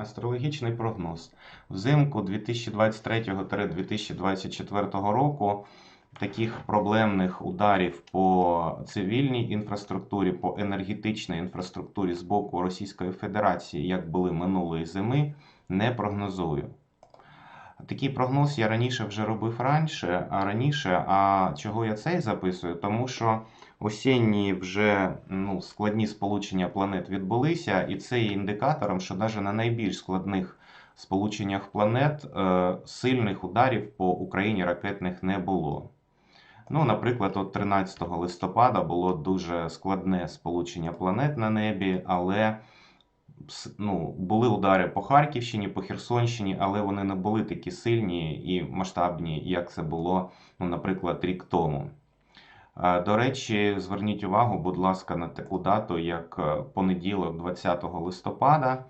Астрологічний прогноз. Взимку 2023-2024 року таких проблемних ударів по цивільній інфраструктурі, по енергетичній інфраструктурі з боку Російської Федерації, як були минулої зими, не прогнозую. Такий прогноз я раніше вже робив раніше, а раніше. А чого я цей записую? Тому що осінні вже ну, складні сполучення планет відбулися, і це є індикатором, що навіть на найбільш складних сполученнях планет е, сильних ударів по Україні ракетних не було. Ну, наприклад, от 13 листопада було дуже складне сполучення планет на небі, але ну, були удари по Харківщині, по Херсонщині, але вони не були такі сильні і масштабні, як це було, ну, наприклад, рік тому. Е, До речі, зверніть увагу, будь ласка, на таку дату, як е, понеділок, 20 листопада,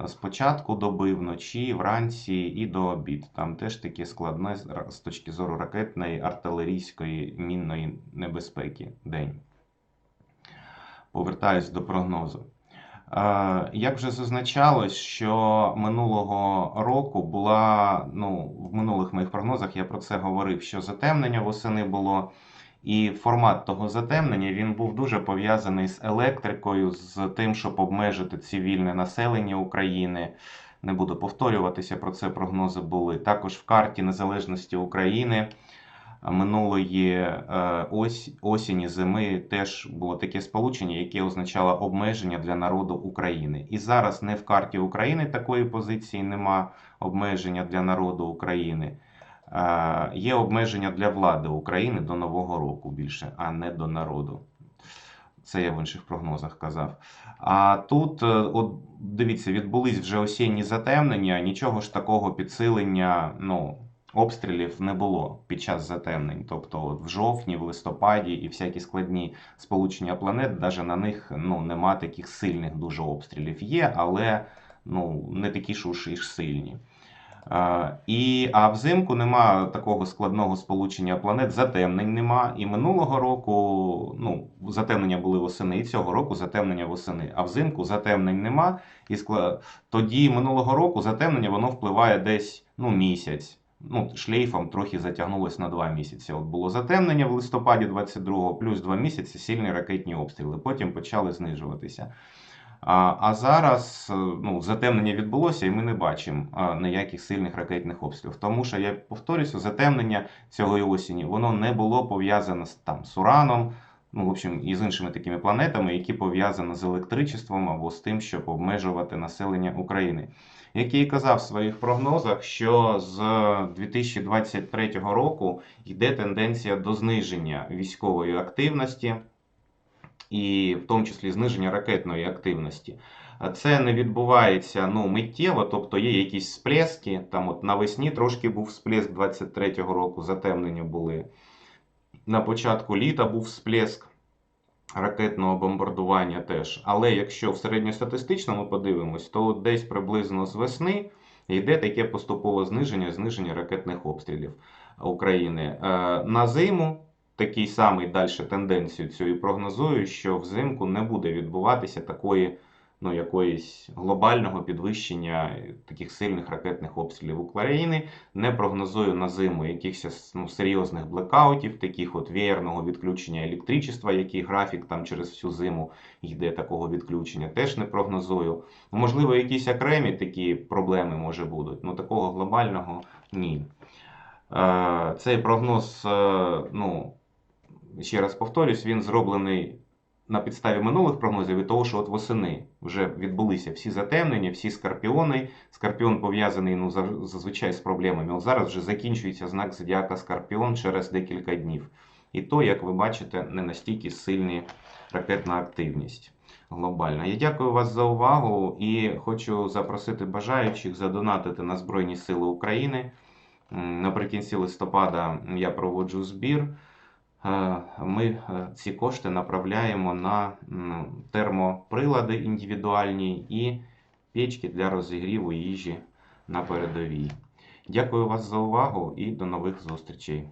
е, з початку доби, вночі, вранці і до обід. Там теж таке складне з точки зору ракетної, артилерійської, мінної небезпеки день. Повертаюсь до прогнозу. Як вже зазначалось, що минулого року була, ну, в минулих моїх прогнозах я про це говорив, що затемнення восени було, і формат того затемнення він був дуже пов'язаний з електрикою, з тим, щоб обмежити цивільне населення України. Не буду повторюватися, про це прогнози були. Також в карті незалежності України минулої е, ось, осені, зими теж було таке сполучення, яке означало обмеження для народу України. І зараз не в карті України такої позиції нема обмеження для народу України. Є обмеження для влади України до Нового року більше, а не до народу. Це я в інших прогнозах казав. А тут, е, от дивіться, відбулись вже осінні затемнення, нічого ж такого підсилення, ну, обстрілів не було під час затемнень. Тобто от в жовтні, в листопаді і всякі складні сполучення планет, навіть на них ну, нема таких сильних дуже обстрілів. Є, але ну, не такі ж уж і ж сильні. І, а взимку нема такого складного сполучення планет, затемнень нема. І минулого року ну, затемнення були восени, і цього року затемнення восени. А взимку затемнень нема. І скла... тоді минулого року затемнення воно впливає десь ну, місяць. Ну, шлейфом трохи затягнулось на два місяці. От було затемнення в листопаді 22-го, плюс два місяці сильні ракетні обстріли. Потім почали знижуватися. А, зараз е, ну, затемнення відбулося, і ми не бачимо ніяких сильних ракетних обстрілів. Тому що, я повторюся, затемнення цієї осені воно не було пов'язане з, там, з Ураном, ну, в общем, і з іншими такими планетами, які пов'язані з електричеством або з тим, щоб обмежувати населення України. Як я і казав в своїх прогнозах, що з 2023 року йде тенденція до зниження військової активності і в тому числі зниження ракетної активності. Це не відбувається ну, миттєво, тобто є якісь сплески. Там от навесні трошки був сплеск 23-го року, затемнення були. На початку літа був сплеск ракетного бомбардування теж. Але якщо в середньостатистичному подивимось, то десь приблизно з весни йде таке поступове зниження, зниження ракетних обстрілів України. Е, На зиму такий самий далі тенденцію цю і прогнозую, що взимку не буде відбуватися такої ну, якоїсь глобального підвищення таких сильних ракетних обстрілів України. Не прогнозую на зиму якихось ну, серйозних блекаутів, таких от веєрного відключення електричества, який графік там через всю зиму йде такого відключення. Теж не прогнозую. Можливо, якісь окремі такі проблеми може будуть, але такого глобального ні. Е, Цей прогноз, е, ну, ще раз повторюсь, він зроблений на підставі минулих прогнозів і того, що от восени вже відбулися всі затемнення, всі скорпіони. Скорпіон пов'язаний ну, зазвичай з проблемами. От зараз вже закінчується знак зодіака Скорпіон через декілька днів. І то, як ви бачите, не настільки сильна ракетна активність глобальна. Я дякую вас за увагу і хочу запросити бажаючих задонатити на Збройні Сили України. Наприкінці листопада я проводжу збір. Ми е, ці кошти направляємо на термоприлади індивідуальні і печки для розігріву їжі на передовій. Дякую вас за увагу і до нових зустрічей.